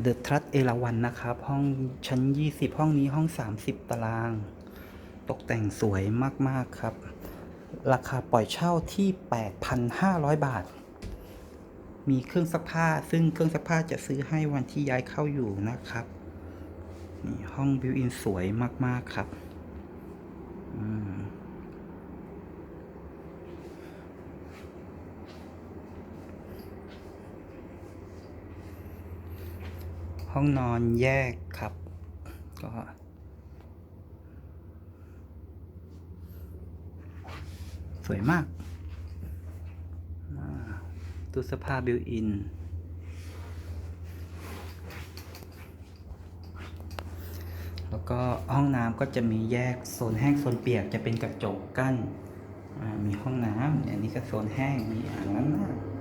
เดอะทรัสเอราวันนะครับ ห้องชั้น 20 ห้องนี้ห้อง 30 ตาราง ตกแต่งสวยมาก ๆ ครับ ราคาปล่อยเช่าที่ 8,500 บาท มีเครื่องซักผ้า ซึ่งเครื่องซักผ้าจะซื้อให้วันที่ย้ายเข้าอยู่นะครับ นี่ห้องบิวอินสวยมาก ๆ ครับ อืม ห้องนอนแยกครับ ก็สวยมากตู้เสื้อผ้าบิวอิน แล้วก็ห้องน้ำก็จะมีแยกโซนแห้งโซนเปียกจะเป็นกระจกกั้น มีห้องน้ำอันนี้ก็โซนแห้ง มีอ่างล้น้า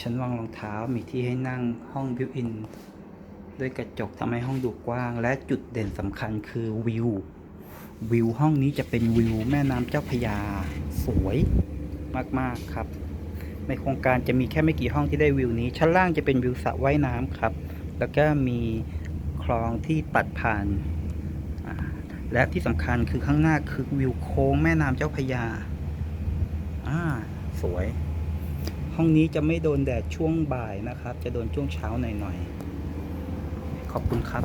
ชั้นวางรองเท้ามีที่ให้นั่งห้องบิวอิน ด้วยกระจกทำให้ห้องดูกว้าง และจุดเด่นสำคัญคือวิว วิวห้องนี้จะเป็นวิวแม่น้ำเจ้าพยา สวยมากๆครับ ในโครงการจะมีแค่ไม่กี่ห้องที่ได้วิวนี้ ชั้นล่างจะเป็นวิวสระว่ายน้ำครับ แล้วก็มีคลองที่ตัดผ่าน และที่สำคัญคือข้างหน้าคือวิวโค้งแม่น้ำเจ้าพยาอ่า สวย ห้องนี้จะไม่โดนแดดช่วงบ่ายนะครับ จะโดนช่วงเช้าหน่อยๆ ขอบคุณครับ